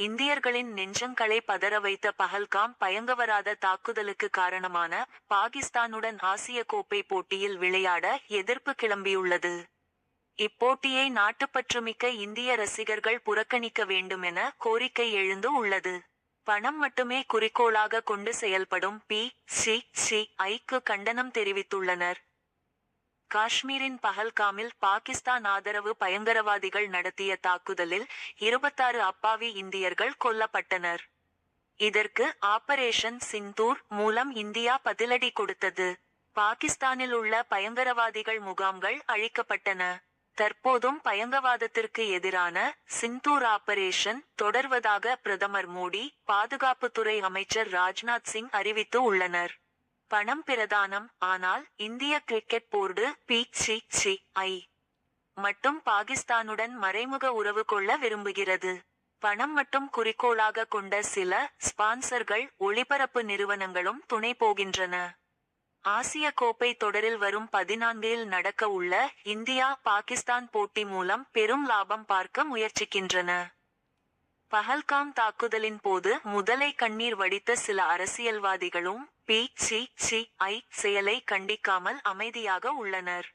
இந்தியர்களின் நெஞ்சங்களை பதற வைத்த பஹல்காம் பயங்கவராத தாக்குதலுக்கு காரணமான பாகிஸ்தானுடன் ஆசிய கோப்பை போட்டியில் விளையாட எதிர்ப்பு கிளம்பியுள்ளது. இப்போட்டியை நாட்டுப்பற்றுமிக்க இந்திய ரசிகர்கள் புறக்கணிக்க வேண்டுமென கோரிக்கை எழுந்து உள்ளது. பணம் மட்டுமே குறிக்கோளாக கொண்டு செயல்படும் பி சி சி ஐக்கு கண்டனம் தெரிவித்துள்ளனர். காஷ்மீரின் பஹல்காமில் பாகிஸ்தான் ஆதரவு பயங்கரவாதிகள் நடத்திய தாக்குதலில் இருபத்தாறு அப்பாவி இந்தியர்கள் கொல்லப்பட்டனர். இதற்கு ஆபரேஷன் சிந்தூர் மூலம் இந்தியா பதிலடி கொடுத்தது. பாகிஸ்தானில் உள்ள பயங்கரவாதிகள் முகாம்கள் அழிக்கப்பட்டன. தற்போதும் பயங்கரவாதத்திற்கு எதிரான சிந்தூர் ஆபரேஷன் தொடர்வதாக பிரதமர் மோடி பாதுகாப்புத்துறை அமைச்சர் ராஜ்நாத் சிங் அறிவித்து உள்ளனர். பணம் பிரதானம். ஆனால் இந்திய cricket board B C C I மட்டும் பாகிஸ்தானுடன் மறைமுக உறவு கொள்ள விரும்புகிறது. பணம் மட்டும் குறிக்கோளாக கொண்ட சில ஸ்பான்சர்கள் ஒளிபரப்பு நிறுவனங்களும் துணை போகின்றன. ஆசிய கோப்பை தொடரில் வரும் பதினான்கில் நடக்க உள்ள இந்தியா பாகிஸ்தான் போட்டி மூலம் பெரும் லாபம் பார்க்க முயற்சிக்கின்றன. பஹல்காம் தாக்குதலின் போது முதலை கண்ணீர் வடித்த சில அரசியல்வாதிகளும் பி சி சி ஐ செயலை கண்டிக்காமல் அமைதியாக உள்ளனர்.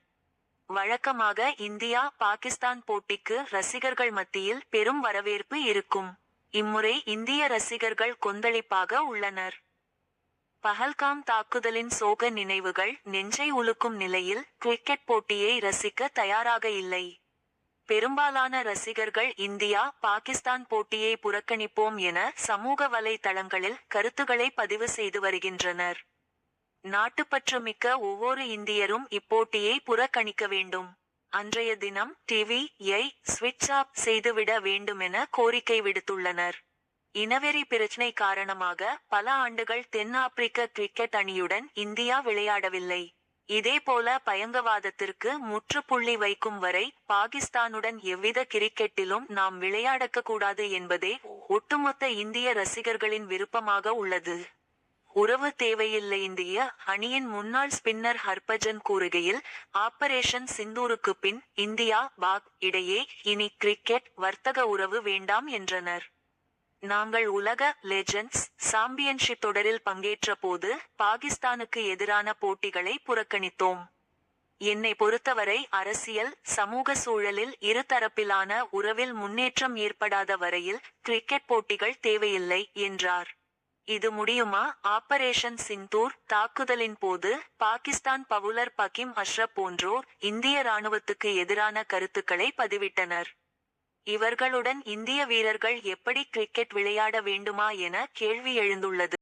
வழக்கமாக இந்தியா பாகிஸ்தான் போட்டிக்கு ரசிகர்கள் மத்தியில் பெரும் வரவேற்பு இருக்கும். இம்முறை இந்திய ரசிகர்கள் கொந்தளிப்பாக உள்ளனர். பஹல்காம் தாக்குதலின் சோக நினைவுகள் நெஞ்சை உலுக்கும் நிலையில் கிரிக்கெட் போட்டியை ரசிக்க தயாராக இல்லை. பெரும்பாலான ரசிகர்கள் இந்தியா பாகிஸ்தான் போட்டியை புறக்கணிப்போம் என சமூக வலைதளங்களில் கருத்துக்களை பதிவு செய்து வருகின்றனர். நாட்டுப்பற்று மிக்க ஒவ்வொரு இந்தியரும் இப்போட்டியை புறக்கணிக்க வேண்டும். அன்றைய தினம் டிவி சுவிட்ச் ஸ்விட்ச் ஆஃப் செய்துவிட வேண்டுமென கோரிக்கை விடுத்துள்ளனர். இனவெறி பிரச்சினை காரணமாக பல ஆண்டுகள் தென்னாப்பிரிக்க கிரிக்கெட் அணியுடன் இந்தியா விளையாடவில்லை. இதேபோல பயங்கவாதத்திற்கு முற்றுப்புள்ளி வைக்கும் வரை பாகிஸ்தானுடன் எவ்வித கிரிக்கெட்டிலும் நாம் விளையாடக்க கூடாது என்பதே ஒட்டுமொத்த இந்திய ரசிகர்களின் விருப்பமாக உள்ளது. உறவு தேவையில்லை இந்திய அணியின் முன்னாள் ஸ்பின்னர் ஹர்பஜன் கூறுகையில் ஆபரேஷன் சிந்தூருக்கு பின் இந்தியா பாக் இடையே இனி கிரிக்கெட் வர்த்தக உறவு வேண்டாம் என்றனர். நாங்கள் உலக லெஜண்ட்ஸ் சாம்பியன்ஷிப் தொடரில் பங்கேற்ற போது பாகிஸ்தானுக்கு எதிரான போட்டிகளை புறக்கணித்தோம். என்னை பொறுத்தவரை அரசியல் சமூக சூழலில் இருதரப்பிலான உறவில் முன்னேற்றம் ஏற்படாத வரையில் கிரிக்கெட் போட்டிகள் தேவையில்லை என்றார். இது முடியுமா? ஆபரேஷன் சிந்தூர் தாக்குதலின் போது பாகிஸ்தான் பவுலர் பகிம் அஷ்ரப் போன்றோர் இந்திய ராணுவத்துக்கு எதிரான கருத்துக்களை பதிவிட்டனர். இவர்களுடன் இந்திய வீரர்கள் எப்படி கிரிக்கெட் விளையாட வேண்டுமா என கேள்வி எழுந்துள்ளது.